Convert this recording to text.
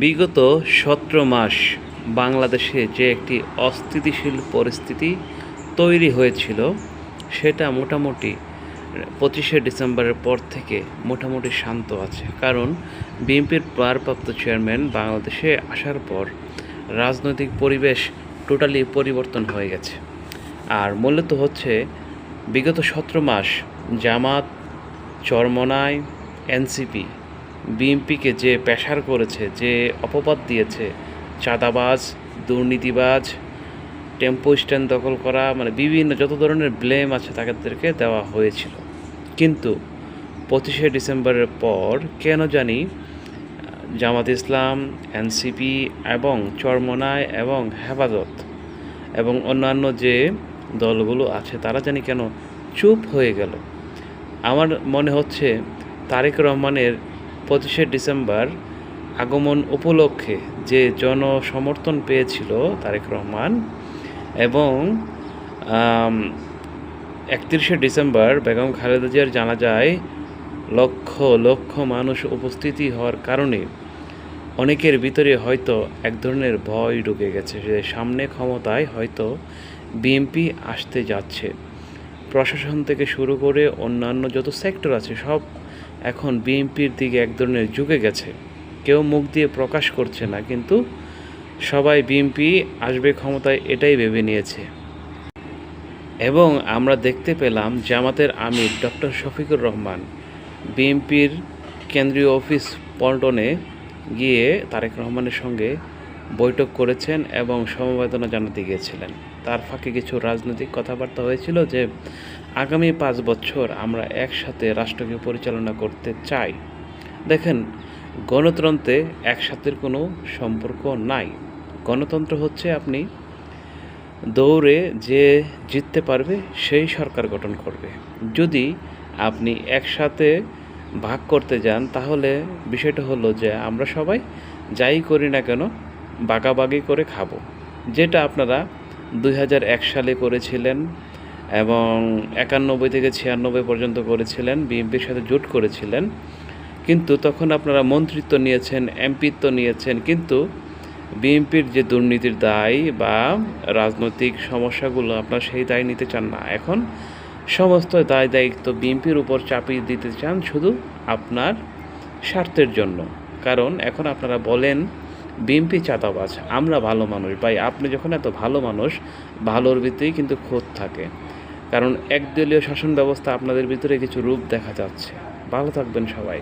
বিগত সতেরো মাস বাংলাদেশে যে একটি অস্থিতিশীল পরিস্থিতি তৈরি হয়েছিল, সেটা মোটামুটি পঁচিশে ডিসেম্বরের পর থেকে মোটামুটি শান্ত আছে। কারণ বিএনপির ভারপ্রাপ্ত চেয়ারম্যান বাংলাদেশে আসার পর রাজনৈতিক পরিবেশ টোটালি পরিবর্তন হয়ে গেছে। আর মূলত হচ্ছে বিগত সতেরো মাস জামাত চরমনায় এনসিপি বিএনপিকে যে পেশার করেছে, যে অপবাদ দিয়েছে, চাঁদাবাজ, দুর্নীতিবাজ, টেম্পো স্ট্যান্ড দখল করা মানে বিভিন্ন যত ধরনের ব্লেম আছে তাদেরকে দেওয়া হয়েছিল। কিন্তু পঁচিশে ডিসেম্বরের পর কেন জানি জামাত ইসলাম, এনসিপি এবং চরমনায় এবং হেফাজত এবং অন্যান্য যে দলগুলো আছে তারা জানি কেন চুপ হয়ে গেল। আমার মনে হচ্ছে তারেক রহমানের পঁচিশে ডিসেম্বর আগমন উপলক্ষে যে জনসমর্থন পেয়েছিল তারেক রহমান এবং একত্রিশে ডিসেম্বর বেগম খালেদা জিয়ার জানা যায় লক্ষ লক্ষ মানুষ উপস্থিতি হওয়ার কারণে অনেকের ভিতরে হয়তো এক ধরনের ভয় ঢুকে গেছে যে সামনে ক্ষমতায় হয়তো বিএনপি আসতে যাচ্ছে। প্রশাসন থেকে শুরু করে অন্যান্য যত সেক্টর আছে সব এখন বিএনপির দিকে এক ধরনের ঝুঁকে গেছে। কেউ মুখ দিয়ে প্রকাশ করছে না, কিন্তু সবাই বিএনপি আসবে ক্ষমতায় এটাই ভেবে নিয়েছে। এবং আমরা দেখতে পেলাম জামাতের আমির ডক্টর শফিকুর রহমান বিএনপির কেন্দ্রীয় অফিস পল্টনে গিয়ে তারেক রহমানের সঙ্গে বৈঠক করেছেন এবং সমবেদনা জানাতে গিয়েছিলেন। তার ফাঁকে কিছু রাজনৈতিক কথাবার্তা হয়েছিল যে, আগামী পাঁচ বছর আমরা একসাথে রাষ্ট্রকে পরিচালনা করতে চাই। দেখেন, গণতন্ত্রে একসাথের কোনো সম্পর্ক নাই। গণতন্ত্র হচ্ছে আপনি দৌড়ে যে জিততে পারবে, সেই সরকার গঠন করবে। যদি আপনি একসাথে ভাগ করতে যান, তাহলে বিষয়টা হলো যে, আমরা সবাই যাই করি না কেন বাগাবাগি করে খাব। যেটা আপনারা দুই হাজার এক সালে করেছিলেন এবং একানব্বই থেকে ছিয়ানব্বই পর্যন্ত করেছিলেন, বিএনপির সাথে জোট করেছিলেন। কিন্তু তখন আপনারা মন্ত্রিত্ব নিয়েছেন, এমপিত্ব নিয়েছেন, কিন্তু বিএনপির যে দুর্নীতির দায় বা রাজনৈতিক সমস্যাগুলো আপনারা সেই দায় নিতে চান না। এখন সমস্ত দায় দায়িত্ব বিএনপির উপর চাপিয়ে দিতে চান শুধু আপনার স্বার্থের জন্য। কারণ এখন আপনারা বলেন বিএনপি চাঁদাবাজ, আমরা ভালো মানুষ। ভাই, আপনি যখন এত ভালো মানুষ, ভালোর ভিতরেই কিন্তু খোঁজ থাকে। কারণ একদলীয় শাসন ব্যবস্থা আপনাদের ভিতরে কিছু রূপ দেখা যাচ্ছে। ভালো থাকবেন সবাই।